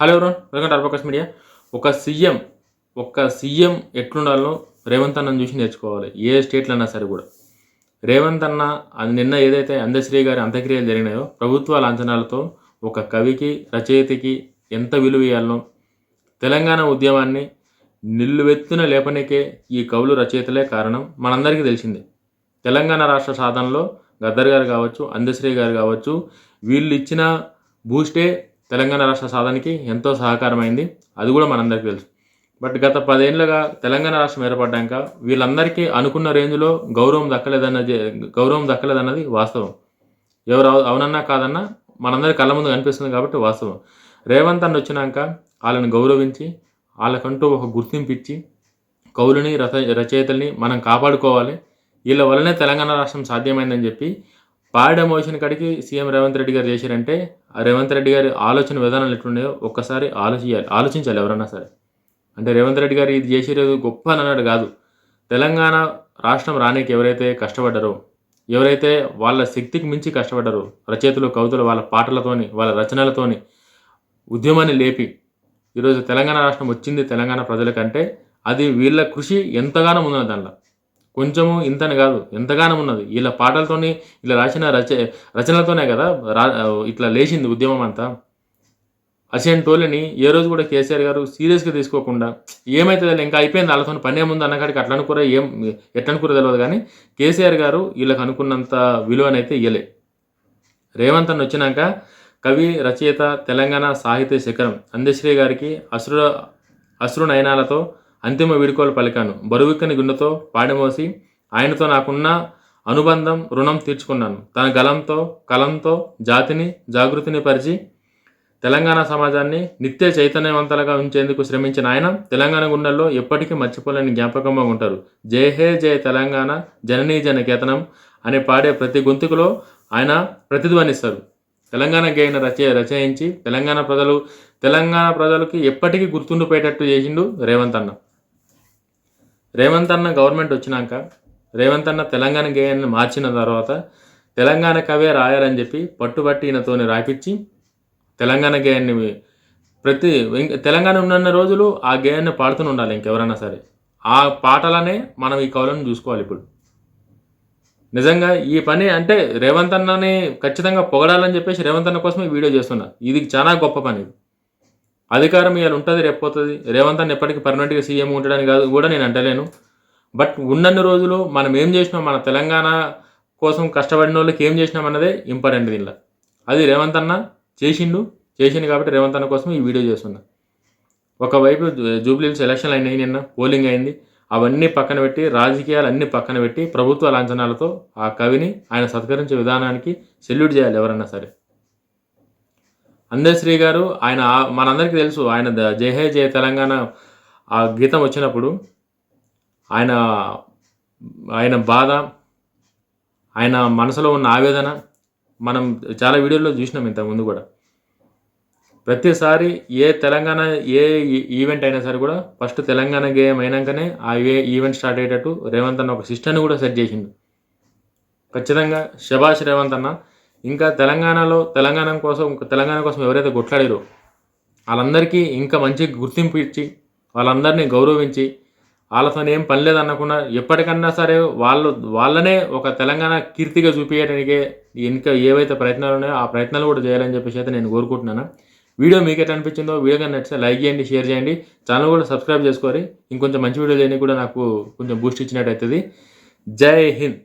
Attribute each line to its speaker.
Speaker 1: Hello ఎవరు? Welcome to media. ఒక CM ఒక సీఎం ఎట్లుండాలో రేవంత్ అన్నను చూసి నేర్చుకోవాలి. ఏ స్టేట్లో అన్నా సరే కూడా. రేవంత్ అన్న అది నిన్న ఏదైతే అందశ్రీ గారి అంత్యక్రియలు జరిగినాయో ప్రభుత్వ లాంఛనాలతో ఒక కవికి రచయితకి ఎంత విలువ ఇవ్వాలనో తెలంగాణ ఉద్యమాన్ని నిల్లువెత్తున లేపనికే ఈ కవులు రచయితలే కారణం మనందరికీ తెలిసిందే. తెలంగాణ రాష్ట్ర సాధనలో గద్దర్ గారు కావచ్చు అందశ్రీ గారు కావచ్చు వీళ్ళు ఇచ్చిన బూస్టే తెలంగాణ రాష్ట్ర సాధనకి ఎంతో సహకారమైంది. అది కూడా మనందరికీ తెలుసు. బట్ గత పదేళ్ళుగా తెలంగాణ రాష్ట్రం ఏర్పడ్డాక వీళ్ళందరికీ అనుకున్న రేంజ్లో గౌరవం దక్కలేదన్నది గౌరవం దక్కలేదన్నది వాస్తవం. ఎవరు అవునన్నా కాదన్నా మనందరి కళ్ళ ముందు కనిపిస్తుంది కాబట్టి వాస్తవం. రేవంత్ అన్న వచ్చినాక వాళ్ళని గౌరవించి వాళ్ళకంటూ ఒక గుర్తింపు ఇచ్చి కవులని రచ రచయితల్ని మనం కాపాడుకోవాలి. వీళ్ళ వల్లనే తెలంగాణ రాష్ట్రం సాధ్యమైందని చెప్పి పాడ మోషన్ సీఎం రేవంత్ రెడ్డి గారు చేశారంటే రేవంత్ రెడ్డి గారి ఆలోచన విధానాలు ఎట్లున్నాయో ఒక్కసారి ఆలోచించాలి ఆలోచించాలి ఎవరన్నా సరే. అంటే రేవంత్ రెడ్డి గారు ఇది చేసేది గొప్ప అని అన్నాడు కాదు. తెలంగాణ రాష్ట్రం రానికి ఎవరైతే కష్టపడ్డారో ఎవరైతే వాళ్ళ శక్తికి మించి కష్టపడ్డారో రచయితలు కవితలు వాళ్ళ పాటలతోని వాళ్ళ రచనలతోని ఉద్యమాన్ని లేపి ఈరోజు తెలంగాణ రాష్ట్రం వచ్చింది తెలంగాణ ప్రజలకంటే అది వీళ్ళ కృషి ఎంతగానో ఉన్నది దాంట్లో కొంచెము ఇంతని కాదు ఎంతగానో ఉన్నది వీళ్ళ పాటలతోనే ఇలా రాసిన రచ రచనలతోనే కదా రా ఇట్లా లేచింది ఉద్యమం అంతా. అసేంటి టోలిని ఏ రోజు కూడా కేసీఆర్ గారు సీరియస్గా తీసుకోకుండా ఏమైతుంది ఇంకా అయిపోయింది వాళ్ళతో పనే ముందు అన్నకాడికి అట్లా అనుకోరా ఏం ఎట్లా అనుకోరో తెలియదు కానీ కేసీఆర్ గారు వీళ్ళకి అనుకున్నంత విలువనైతే ఇయ్యలే. రేవంత్ అని వచ్చినాక కవి రచయిత తెలంగాణ సాహిత్య శిఖరం అందశ్రీ గారికి అశ్రు అసురు నయనాలతో అంతిమ వీడుకోలు పలికాను. బరువుక్కని గుండెతో పాడిమోసి ఆయనతో నాకున్న అనుబంధం రుణం తీర్చుకున్నాను. తన గలంతో కలంతో జాతిని జాగృతిని పరిచి తెలంగాణ సమాజాన్ని నిత్య చైతన్యవంతలుగా ఉంచేందుకు శ్రమించిన ఆయన తెలంగాణ గుండెల్లో ఎప్పటికీ మర్చిపోలేని జ్ఞాపకంగా ఉంటారు. జై హే జయ తెలంగాణ జననీ జనకేతనం అని పాడే ప్రతి గొంతుకులో ఆయన ప్రతిధ్వనిస్తారు. తెలంగాణ గేయన రచయ రచయించి తెలంగాణ ప్రజలు తెలంగాణ ప్రజలకి ఎప్పటికీ గుర్తుండిపోయేటట్టు చేసిండు రేవంత్ అన్న. రేవంత్ అన్న గవర్నమెంట్ వచ్చినాక రేవంత్ అన్న తెలంగాణ గేయాన్ని మార్చిన తర్వాత తెలంగాణ కవే రాయాలని చెప్పి పట్టుబట్టి ఈయనతోని రాపిచ్చి తెలంగాణ గేయాన్ని ప్రతి తెలంగాణ ఉన్న రోజులు ఆ గేయాన్ని పాడుతూనే ఉండాలి ఇంకెవరైనా సరే. ఆ పాటలనే మనం ఈ కవులను చూసుకోవాలి ఇప్పుడు. నిజంగా ఈ పని అంటే రేవంత్ అన్నని ఖచ్చితంగా పొగడాలని చెప్పేసి రేవంత్ అన్న కోసం ఈ వీడియో చేస్తున్నా. ఇది చాలా గొప్ప పని ఇది. అధికారం ఇవాళ ఉంటుంది రేపు రేవంత్ అని ఎప్పటికీ పర్మనెంట్గా సీఎం ఉండడానికి కాదు కూడా నేను అంటలేను. బట్ ఉన్నన్ని రోజులు మనం ఏం చేసినాం? మన తెలంగాణ కోసం కష్టపడిన వాళ్ళకి ఏం చేసినాం అన్నదే ఇంపార్టెంట్ దీనిలో. అది రేవంత్ అన్న చేసిండు చేసిండు కాబట్టి రేవంత్ అన్న కోసం ఈ వీడియో చేస్తున్నా. ఒకవైపు జూబ్లీస్ ఎలక్షన్ అయినాయి నిన్న పోలింగ్ అయింది. అవన్నీ పక్కన పెట్టి రాజకీయాలు అన్ని పక్కన పెట్టి ప్రభుత్వ లాంఛనాలతో ఆ కవిని ఆయన సత్కరించే విధానానికి సెల్యూట్ చేయాలి ఎవరన్నా సరే. అందశ్రీ గారు ఆయన మనందరికీ తెలుసు ఆయన ద- జై హే జయ తెలంగాణ ఆ గీతం వచ్చినప్పుడు ఆయన ఆయన బాధ ఆయన మనసులో ఉన్న ఆవేదన మనం చాలా వీడియోల్లో చూసినాం ఇంతకుముందు కూడా. ప్రతిసారి ఏ తెలంగాణ ఏ ఈ- ఈవెంట్ అయినా సరే కూడా ఫస్ట్ తెలంగాణ గేమ్ అయినాకనే ఆ ఏ ఈవెంట్ స్టార్ట్ అయ్యేటట్టు రేవంత్ అన్న ఒక సిస్టర్ని కూడా సెట్ చేసిండు. ఖచ్చితంగా శభాష్ రేవంత్ అన్న ఇంకా తెలంగాణలో తెలంగాణ కోసం తెలంగాణ కోసం ఎవరైతే కొట్లాడారో వాళ్ళందరికీ ఇంకా మంచి గుర్తింపు ఇచ్చి వాళ్ళందరినీ గౌరవించి వాళ్ళతో ఏం పని లేదనకుండా ఎప్పటికన్నా సరే వాళ్ళు వాళ్ళనే ఒక తెలంగాణ కీర్తిగా చూపించడానికే ఇంకా ఏవైతే ప్రయత్నాలు ఉన్నాయో ఆ ప్రయత్నాలు కూడా చేయాలని చెప్పేసి అయితే నేను కోరుకుంటున్నాను. వీడియో మీకు ఎట్లా అనిపించిందో వీడియో నచ్చితే లైక్ చేయండి షేర్ చేయండి. ఛానల్ కూడా సబ్స్క్రైబ్ చేసుకోవాలి. ఇంకొంచెం మంచి వీడియో చేయడానికి కూడా నాకు కొంచెం బూస్ట్ ఇచ్చినట్టు అవుతుంది. జై హింద్.